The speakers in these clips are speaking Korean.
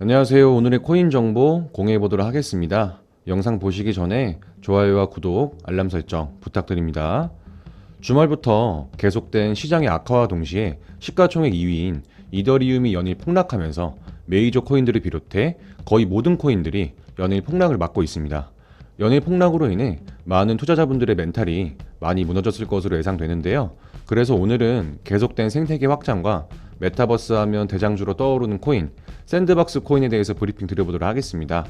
안녕하세요. 오늘의 코인 정보 공유해 보도록 하겠습니다. 영상 보시기 전에 좋아요와 구독, 알람 설정 부탁드립니다. 주말부터 계속된 시장의 악화와 동시에 시가총액 2위인 이더리움이 연일 폭락하면서 메이저 코인들을 비롯해 거의 모든 코인들이 연일 폭락을 맞고 있습니다. 연일 폭락으로 인해 많은 투자자분들의 멘탈이 많이 무너졌을 것으로 예상되는데요. 그래서 오늘은 계속된 생태계 확장과 메타버스 하면 대장주로 떠오르는 코인, 샌드박스 코인에 대해서 브리핑 드려보도록 하겠습니다.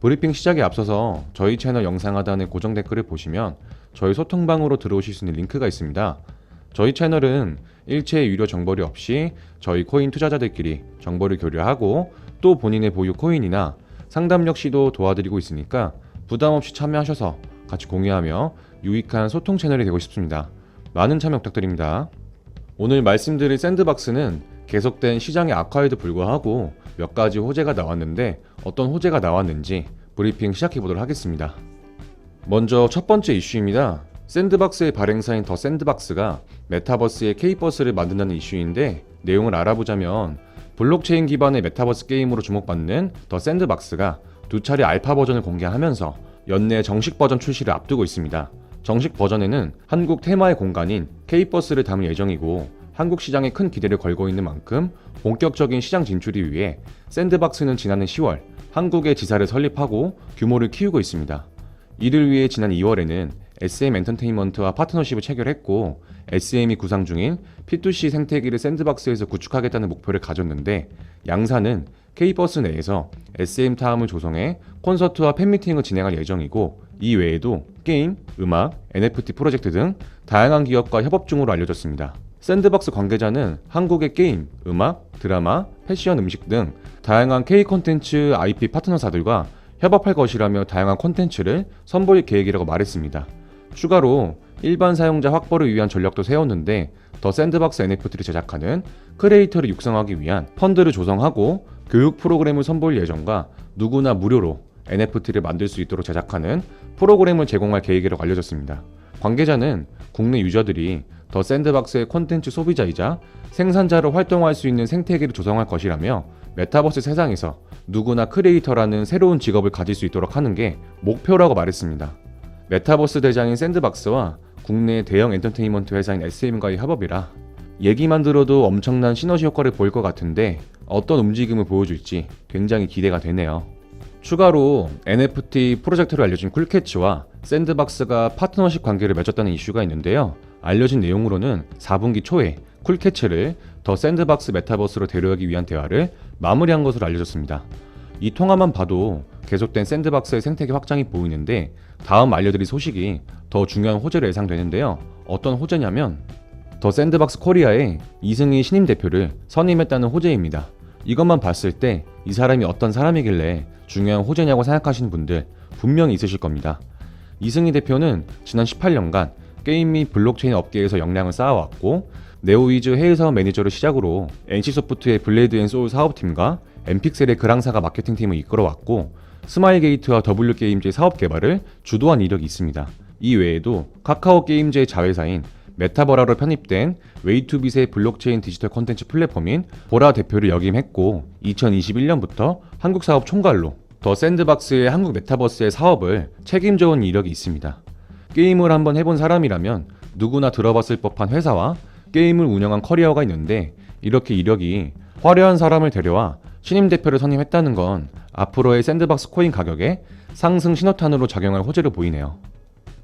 브리핑 시작에 앞서서 저희 채널 영상 하단의 고정 댓글을 보시면 저희 소통방으로 들어오실 수 있는 링크가 있습니다. 저희 채널은 일체의 유료 정보리 없이 저희 코인 투자자들끼리 정보를 교류하고 또 본인의 보유 코인이나 상담 역시도 도와드리고 있으니까 부담 없이 참여하셔서 같이 공유하며 유익한 소통 채널이 되고 싶습니다. 많은 참여 부탁드립니다. 오늘 말씀드릴 샌드박스는 계속된 시장의 악화에도 불구하고 몇 가지 호재가 나왔는데 어떤 호재가 나왔는지 브리핑 시작해 보도록 하겠습니다. 먼저 첫 번째 이슈입니다. 샌드박스의 발행사인 더 샌드박스가 메타버스의 K버스를 만든다는 이슈인데 내용을 알아보자면 블록체인 기반의 메타버스 게임으로 주목받는 더 샌드박스가 두 차례 알파 버전을 공개하면서 연내 정식 버전 출시를 앞두고 있습니다. 정식 버전에는 한국 테마의 공간인 K버스를 담을 예정이고 한국 시장에 큰 기대를 걸고 있는 만큼 본격적인 시장 진출을 위해 샌드박스는 지난해 10월 한국에 지사를 설립하고 규모를 키우고 있습니다. 이를 위해 지난 2월에는 SM 엔터테인먼트와 파트너십을 체결했고 SM이 구상 중인 P2C 생태계를 샌드박스에서 구축하겠다는 목표를 가졌는데 양사는 K버스 내에서 SM 타함을 조성해 콘서트와 팬미팅을 진행할 예정이고 이 외에도 게임, 음악, NFT 프로젝트 등 다양한 기업과 협업 중으로 알려졌습니다. 샌드박스 관계자는 한국의 게임, 음악, 드라마, 패션, 음식 등 다양한 K 콘텐츠 IP 파트너사들과 협업할 것이라며 다양한 콘텐츠를 선보일 계획이라고 말했습니다. 추가로 일반 사용자 확보를 위한 전략도 세웠는데 더 샌드박스 NFT를 제작하는 크리에이터를 육성하기 위한 펀드를 조성하고 교육 프로그램을 선보일 예정과 누구나 무료로 NFT를 만들 수 있도록 제작하는 프로그램을 제공할 계획이라고 알려졌습니다. 관계자는 국내 유저들이 더 샌드박스의 콘텐츠 소비자이자 생산자로 활동할 수 있는 생태계를 조성할 것이라며 메타버스 세상에서 누구나 크리에이터라는 새로운 직업을 가질 수 있도록 하는 게 목표라고 말했습니다. 메타버스 대장인 샌드박스와 국내 대형 엔터테인먼트 회사인 SM과의 협업이라 얘기만 들어도 엄청난 시너지 효과를 보일 것 같은데 어떤 움직임을 보여줄지 굉장히 기대가 되네요. 추가로 NFT 프로젝트로 알려진 쿨캐치와 샌드박스가 파트너십 관계를 맺었다는 이슈가 있는데요. 알려진 내용으로는 4분기 초에 쿨캐치를 더 샌드박스 메타버스로 데려오기 위한 대화를 마무리한 것으로 알려졌습니다. 이 통화만 봐도 계속된 샌드박스의 생태계 확장이 보이는데 다음 알려드릴 소식이 더 중요한 호재로 예상되는데요. 어떤 호재냐면 더 샌드박스 코리아의 이승희 신임 대표를 선임했다는 호재입니다. 이것만 봤을 때 이 사람이 어떤 사람이길래 중요한 호재냐고 생각하시는 분들 분명히 있으실 겁니다. 이승희 대표는 지난 18년간 게임 및 블록체인 업계에서 역량을 쌓아왔고 네오위즈 해외 사업 매니저를 시작으로 NC소프트의 블레이드 앤 소울 사업팀과 엠픽셀의 그랑사가 마케팅팀을 이끌어왔고 스마일게이트와 W게임즈의 사업 개발을 주도한 이력이 있습니다. 이 외에도 카카오 게임즈의 자회사인 메타버라로 편입된 웨이투빗의 블록체인 디지털 콘텐츠 플랫폼인 보라 대표를 역임했고 2021년부터 한국 사업 총괄로 더 샌드박스의 한국 메타버스의 사업을 책임져온 이력이 있습니다. 게임을 한번 해본 사람이라면 누구나 들어봤을 법한 회사와 게임을 운영한 커리어가 있는데 이렇게 이력이 화려한 사람을 데려와 신임 대표를 선임했다는 건 앞으로의 샌드박스 코인 가격에 상승 신호탄으로 작용할 호재로 보이네요.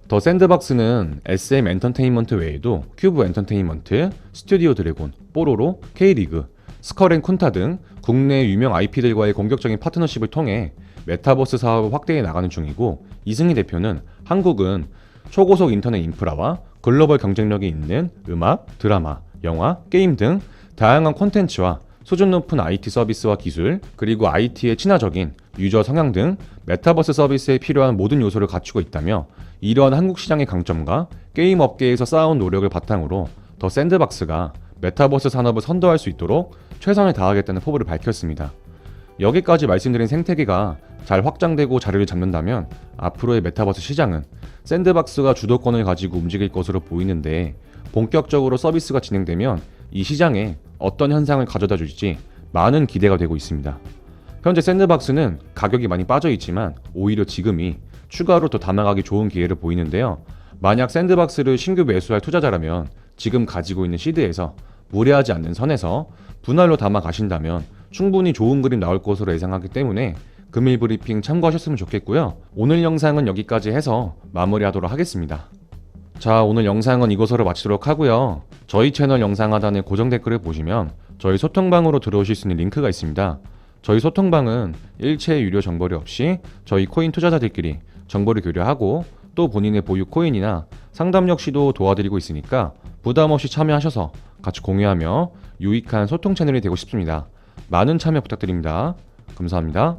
더 샌드박스는 SM 엔터테인먼트 외에도 큐브 엔터테인먼트, 스튜디오 드래곤, 뽀로로, K리그, 스컬앤 쿤타 등 국내 유명 IP들과의 공격적인 파트너십을 통해 메타버스 사업을 확대해 나가는 중이고 이승희 대표는 한국은 초고속 인터넷 인프라와 글로벌 경쟁력이 있는 음악, 드라마, 영화, 게임 등 다양한 콘텐츠와 수준 높은 IT 서비스와 기술, 그리고 IT의 친화적인 유저 성향 등 메타버스 서비스에 필요한 모든 요소를 갖추고 있다며 이러한 한국 시장의 강점과 게임 업계에서 쌓아온 노력을 바탕으로 더 샌드박스가 메타버스 산업을 선도할 수 있도록 최선을 다하겠다는 포부를 밝혔습니다. 여기까지 말씀드린 생태계가 잘 확장되고 자리를 잡는다면 앞으로의 메타버스 시장은 샌드박스가 주도권을 가지고 움직일 것으로 보이는데 본격적으로 서비스가 진행되면 이 시장에 어떤 현상을 가져다 줄지 많은 기대가 되고 있습니다. 현재 샌드박스는 가격이 많이 빠져 있지만 오히려 지금이 추가로 더 담아가기 좋은 기회를 보이는데요. 만약 샌드박스를 신규 매수할 투자자라면 지금 가지고 있는 시드에서 무리하지 않는 선에서 분할로 담아 가신다면 충분히 좋은 그림 나올 것으로 예상하기 때문에 금일 브리핑 참고하셨으면 좋겠고요. 오늘 영상은 여기까지 해서 마무리하도록 하겠습니다. 자, 오늘 영상은 이것으로 마치도록 하고요. 저희 채널 영상 하단에 고정 댓글을 보시면 저희 소통방으로 들어오실 수 있는 링크가 있습니다. 저희 소통방은 일체 유료 정보료 없이 저희 코인 투자자들끼리 정보를 교류하고 또 본인의 보유 코인이나 상담 역시도 도와드리고 있으니까 부담 없이 참여하셔서 같이 공유하며 유익한 소통 채널이 되고 싶습니다. 많은 참여 부탁드립니다. 감사합니다.